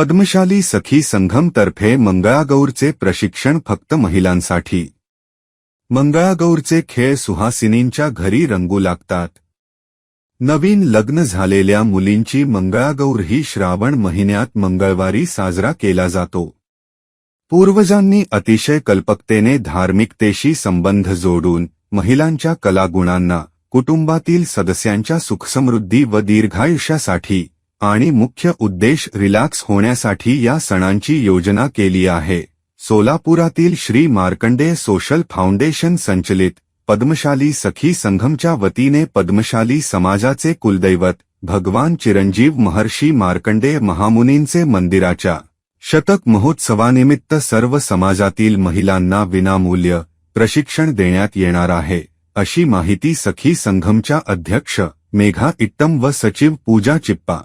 पद्मशाली सखी संघम तर्फे मंगळागौरचे प्रशिक्षण फक्त महिलांसाठी. मंगळागौरचे खेळ सुहासिनींच्या घरी रंगू लागतात. नवीन लग्न झालेल्या मुलींची मंगळागौर ही श्रावण महिन्यात मंगळवारी साजरा केला जातो. पूर्वजांनी अतिशय कल्पकतेने धार्मिकतेशी संबंध जोडून महिलांच्या कलागुणांना कुटुंबातील सदस्यांच्या सुखसमृद्धी व दीर्घायुष्यासाठी आणि मुख्य उद्देश रिलॅक्स होण्यासाठी या सणांची योजना केली आहे. सोलापुरातील श्री मार्कंडेय सोशल फाउंडेशन संचलित पद्मशाली सखी संघमच्या वतीने पद्मशाली समाजाचे कुलदैवत भगवान चिरंजीव महर्षी मार्कंडेय महामुनींचे मंदिराच्या शतक महोत्सवानिमित्त सर्व समाजातील महिलांना विनामूल्य प्रशिक्षण देण्यात येणार आहे अशी माहिती सखी संघमच्या अध्यक्ष मेघा इट्टम व सचिव पूजा चिप्पा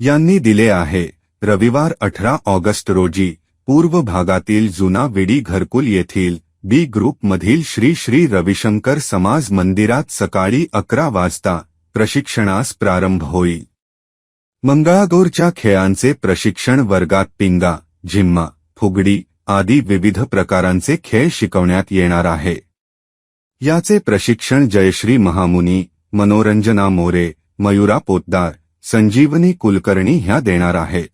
यांनी दिले आहे. रविवार अठरा ऑगस्ट रोजी, पूर्व भागातील जुना विडी घरकुल येथील बी ग्रुपमधील श्री श्री रविशंकर समाज मंदिरात सकाळी अकरा वाजता प्रशिक्षणास प्रारंभ होईल मंगळागौरच्या खेळांचे प्रशिक्षण वर्गात पिंगा, झिम्मा, फुगडी आदी विविध प्रकारांचे खेळ शिकवण्यात येणार आहे. याचे प्रशिक्षण जयश्री महामुनी, मनोरंजना मोरे, मयुरा पोतदार संजीवनी कुलकर्णी ह्या देणार आहेत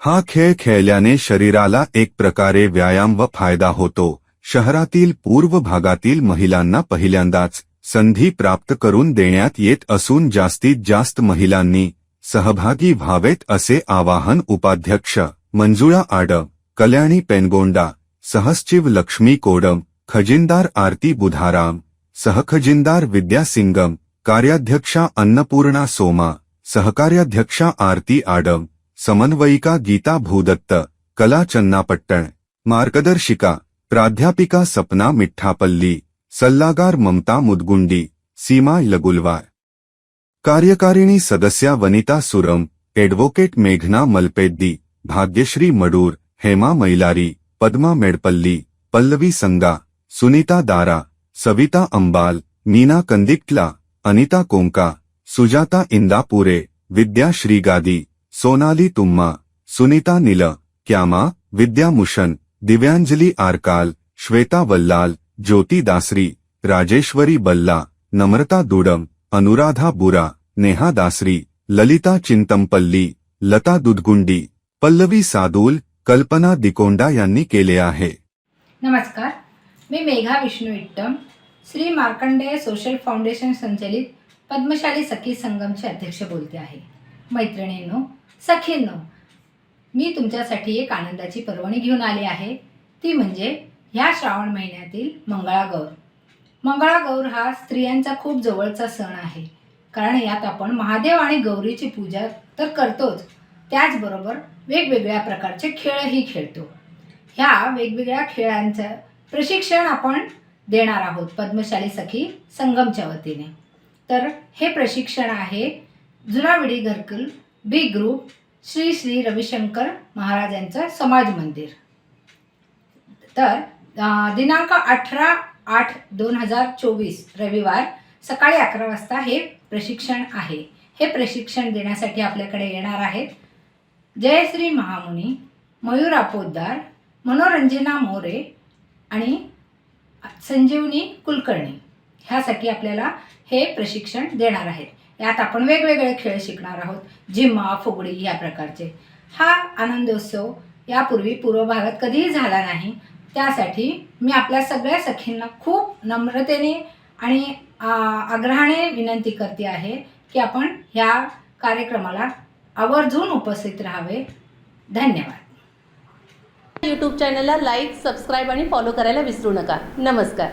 हा खेळ खेळल्याने शरीराला एक प्रकारे व्यायाम व फायदा होतो. शहरातील पूर्व भागातील महिलांना पहिल्यांदाच संधी प्राप्त करून देण्यात येत असून जास्तीत जास्त महिलांनी सहभागी व्हावेत असे आवाहन उपाध्यक्ष मंजुळा आडम कल्याणी पेनगोंडा सहसचिव लक्ष्मी कोडम खजिनदार आरती बुधाराम सहखजिनदार विद्या सिंगम कार्याध्यक्षा अन्नपूर्णा सोमा सहकार्याध्यक्षा आरती आडम समन्वयिका गीता भूदत्त, कला चन्नापट्टण, मार्गदर्शिका प्राध्यापिका सपना मिठ्ठापल्ली सल्लागार ममता मुदगुंडी, सीमा लगुलवार. कार्यकारिणी सदस्या वनिता सुरम, एडवोकेट मेघना मलपेद्दी, भाग्यश्री मडूर, हेमा मैलारी, पद्मा मेडपल्ली, पल्लवी संगा, सुनीता दारा, सविता अंबाल, मीना कंदिक्टला अनिता कोंका सुजाता इंदापुरे विद्या श्रीगादी सोनाली तुम्मा सुनीता निल क्यामा विद्या मुशन दिव्यांजली आरकाल श्वेता वल्लाल ज्योती दासरी राजेश्वरी बल्ला नम्रता दुडम अनुराधा बुरा नेहा दासरी ललिता चिंतमपल्ली लता दुधगुंडी पल्लवी सादूल कल्पना दिकोंडा यांनी केले आहे. नमस्कार मी मेघा विष्णू इट्टम श्री मार्कंडेय सोशल फाउंडेशन संचलित पद्मशाली सखी संगमचे अध्यक्ष बोलते आहे. मैत्रिणींनो सखींनो मी तुमच्यासाठी एक आनंदाची पर्वणी घेऊन आली आहे. ती म्हणजे ह्या श्रावण महिन्यातील मंगळागौर मंगळागौर हा स्त्रियांचा खूप जवळचा सण आहे. कारण यात आपण महादेव आणि गौरीची पूजा तर करतोच. त्याचबरोबर वेगवेगळ्या प्रकारचे खेळही खेळतो. ह्या वेगवेगळ्या खेळांचं प्रशिक्षण आपण देणार आहोत पद्मशाली सखी संगमच्या वतीने. तर हे प्रशिक्षण आहे जुनाविडी घरकुल बी ग्रुप श्री श्री रविशंकर महाराजांचं समाज मंदिर. तर दिनांक अठरा आठ दोन हजार चोवीस रविवार सकाळी अकरा वाजता हे प्रशिक्षण आहे. हे प्रशिक्षण देण्यासाठी आपल्याकडे येणार आहेत जयश्री महामुनी मयूर पोद्दार मनोरंजना मोरे आणि संजीवनी कुलकर्णी. ह्यासाठी आपल्याला हे प्रशिक्षण देणार आहेत. यात आपण वेगवेगळे खेळ शिकणार आहोत. जिम्मा फुगडी या प्रकारचे. हा आनंदोत्सव यापूर्वी पूर्व भागात कधीही झाला नाही. त्यासाठी मी आपल्या सगळ्या सखींना खूप नम्रतेने आणि आग्रहाने विनंती करते आहे की आपण ह्या कार्यक्रमाला आवर्जून उपस्थित राहावे. धन्यवाद. यूट्यूब चॅनलला लाईक सबस्क्राईब आणि फॉलो करायला विसरू नका. नमस्कार.